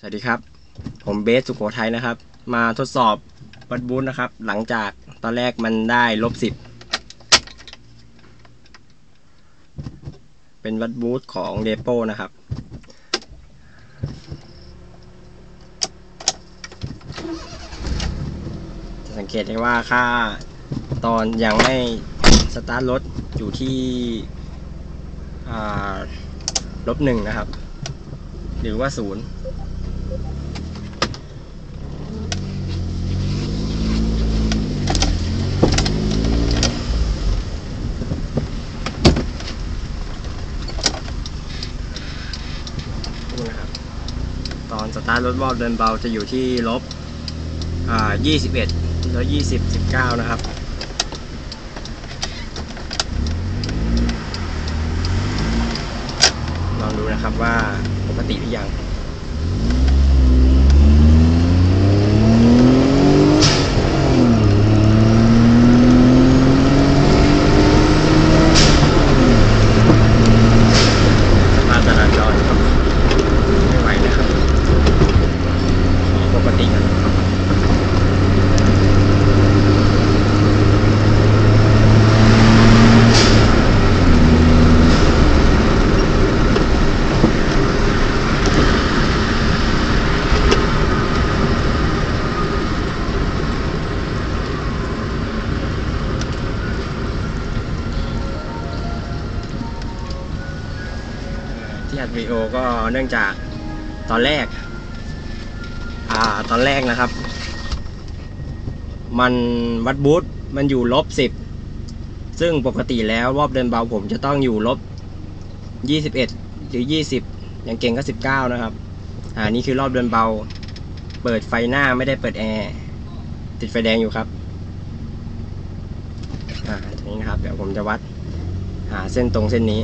สวัสดีครับ ผมเบสสุโขทัยนะครับ มาทดสอบวัดบูธนะครับ หลังจากตอนแรกมันได้ลบสิบเป็นวัดบูธของเดโปนะครับ จะสังเกตได้ว่าค่าตอนยังไม่สตาร์ทรถอยู่ที่ลบหนึ่งนะครับ หรือว่าศูนย์ ดูนะครับ ตอนสตาร์ทรถวอลเดินเบาจะอยู่ที่ลบอ่า21แล้ว20 19นะครับลองดูนะครับว่าปกติหรือยัง สภาพจราจรครับ ไม่ไหวนะครับขอปกติกันที่อั ดวีดีโอก็เนื่องจากตอนแรก อ่าตอนแรกนะครับ มันวัดบูธมันอยู่ลบสิบซึ่งปกติแล้วรอบเดินเบาผมจะต้องอยู่ลบยี่สิบเอ็ดหรือยี่สิบอย่างเก่งก็สิบเก้านะครับ อ่านี่คือรอบเดินเบา เปิดไฟหน้าไม่ได้เปิดแอร์ติดไฟแดงอยู่ครับ อ่าทีนี้นะครับ เดี๋ยวผมจะวัดหาเส้นตรงเส้นนี้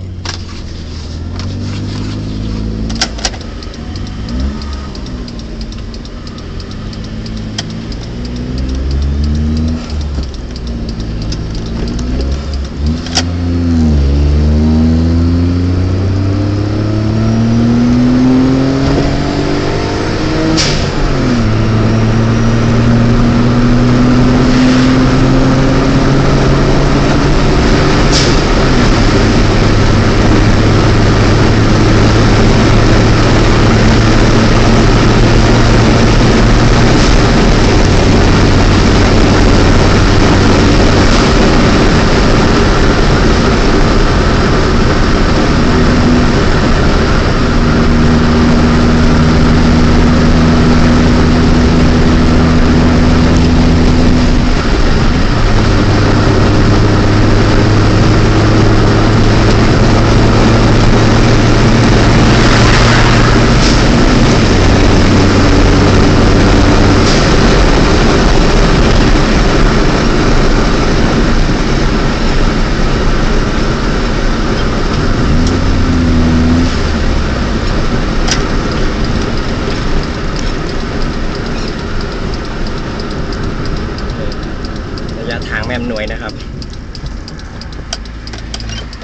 ระ ยะทางแม่มหน่วยนะครับ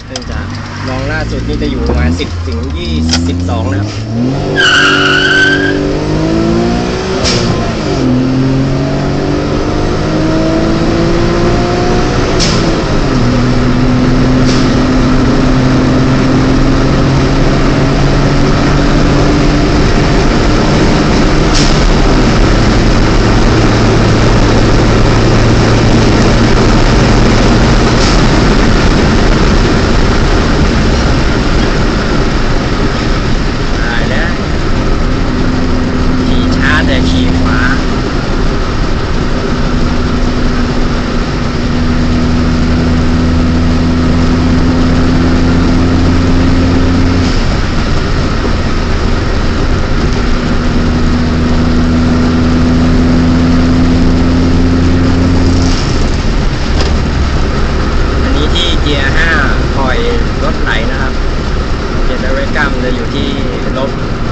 เนื่องจากลองล่าสุดนี่จะอยู่ประมาณ 10 ถึง 22 นะครับ não.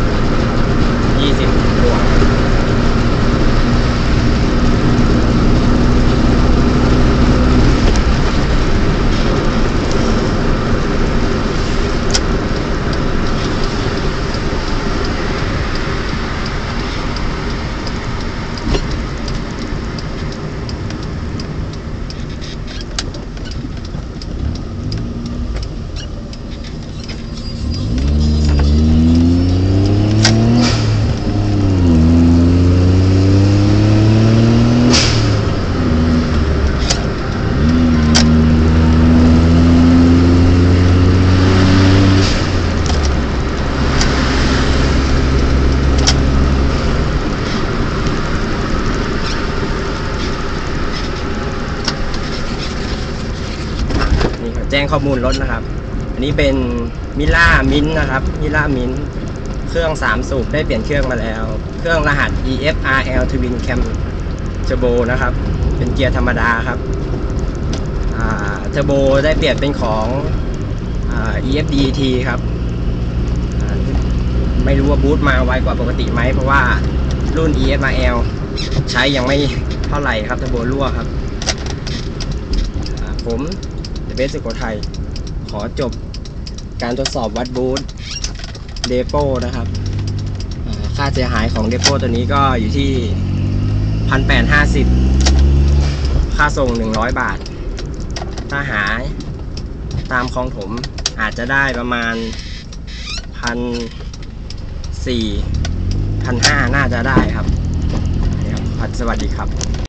งข้อมูลรถนะครับ อันนี้เป็นมิล่ามินนะครับมิล่ามินเครื่อง 3 สูบได้เปลี่ยนเครื่องมาแล้ว เครื่องรหัส EFRL Twin Cam Turbo นะครับ เป็นเกียร์ธรรมดาครับเทอร์โบได้เปลี่ยนเป็นของอ่า EFDT ครับ ไม่รู้ว่าบูทมาไวกว่าปกติไหม เพราะว่ารุ่น EFRL ใช้ยังไม่เท่าไหร่ครับเทอร์โบรั่วครับ ผม เบสสุโขทัยขอจบการทดสอบวัดบูทเดโปนะครับค่าเสียหายของเดโปตัวนี้ก็อยู่ที่ 1,850 ค่าส่ง 100 บาท ถ้าหายตามคลองถมอาจจะได้ประมาณพันสี่พันห้าน่าจะได้ครับนี่ครับ สวัสดีครับ